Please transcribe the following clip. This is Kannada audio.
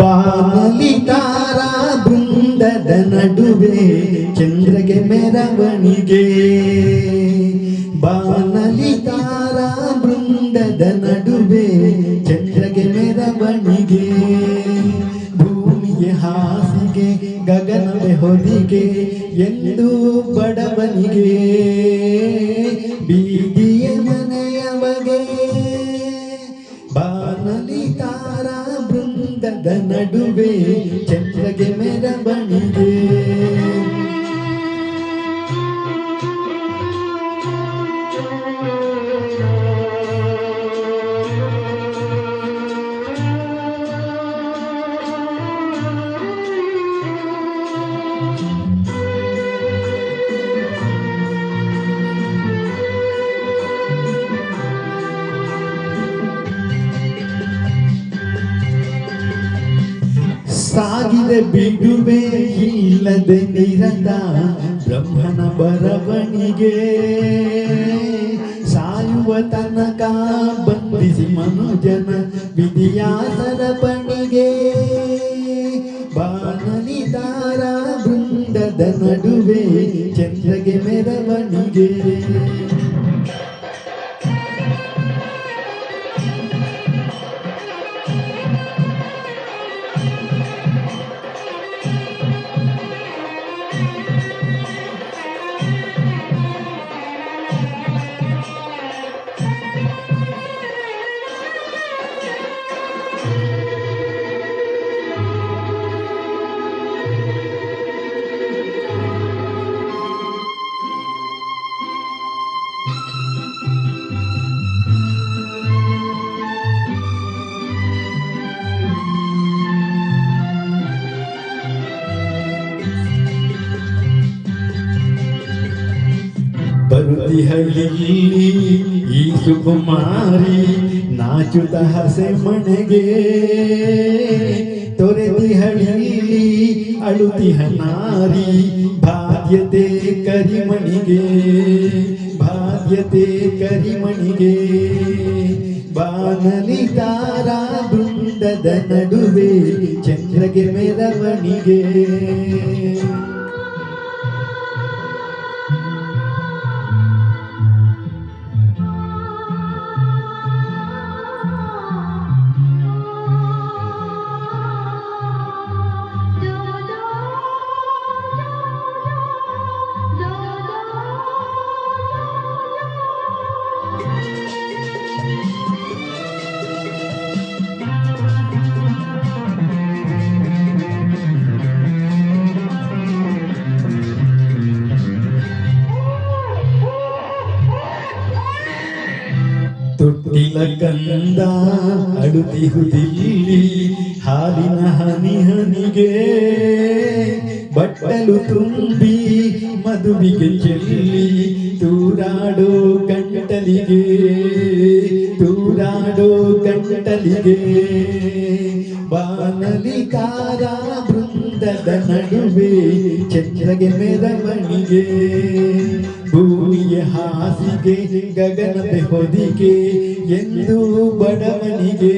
ಬಾನಲಿ ತಾರಾ ಬೃಂದದ ನಡುವೆ ಚಂದ್ರಗೆ ಮೆರವಣಿಗೆ. ಬಾನಲಿ ತಾರಾ ಬೃಂದದ ನಡುವೆ ಚಂದ್ರಗೆ ಮೆರವಣಿಗೆ. ಭೂಮಿಗೆ ಹಾಸಿಗೆ, ಗಗನವೇ ಹೊದಿಗೆ, ಎಂದು ಬಡವನಿಗೆ. ಬೀದಿಯ ಬೃಂದದ ನಡುವೆ ಚಂದ್ರಗೆ ಮೆರವಣಿಗೆ ಸಾಗಿದ ಬಿಡುವೆ ಇಲ್ಲದೆ ನಿರತ ಬ್ರಹ್ಮನ ಬರವಣಿಗೆ. ಸಾಯುವ ತನಕ ಬಂಧಿಸಿ ಮನುಜನ ವಿಧಿಯಾಸರ ಬಣಿಗೆ. ಬಾನಲಿ ತಾರ ಬೃಂದದ ನಡುವೆ ಚಂದ್ರಗೆ ಮೆರವಣಿಗೆ. ಬರುತಿಹಳ್ಳಿ ಈ ಸುಕುಮಾರಿ ನಾಚುತ ಹಸೆ ಮನೆಗೆ. ತೊರೆದಿಹಳ್ಳಿ ಅಳುತಿಹ ನಾರಿ ಬಾಧ್ಯತೆ ಕರಿಮಣಿಗೆ. ಬಾಧ್ಯತೆ ಕರಿಮಣಿಗೆ. ಬಾನಲಿ ತಾರಾ ಬೃಂದದ ನಡುವೆ ಚಂದ್ರಗೆ ಮೆರವಣಿಗೆ. ತೊಟ್ಟಿಲ ಕಂದ ಅಡುತಿಹುದಿಲ್ಲಿ ಹಾಲಿನ ಹನಿ ಹನಿಗೆ ಬಟ್ಟಲು ತುಂಬಿ ಮದುವಿಗೆ ಚೆಲ್ಲಿ ತೂರಾಡೋ ಕಂಟಲಿಗೆ ತೂರಾಡೋ ಕಂಟಲಿಗೆ. ಬಾನಲಿ ಕಾರ ಬೃಂದದ ನಡುವೆ ಚಂದ್ರಗೆ ಮೆರವಣಿಗೆ. ಭೂಮಿಯ ಹಾಸಿಗೆ ಗಗನದ ಹೊದಿಗೆ ಎಂದು ಬಡವನಿಗೆ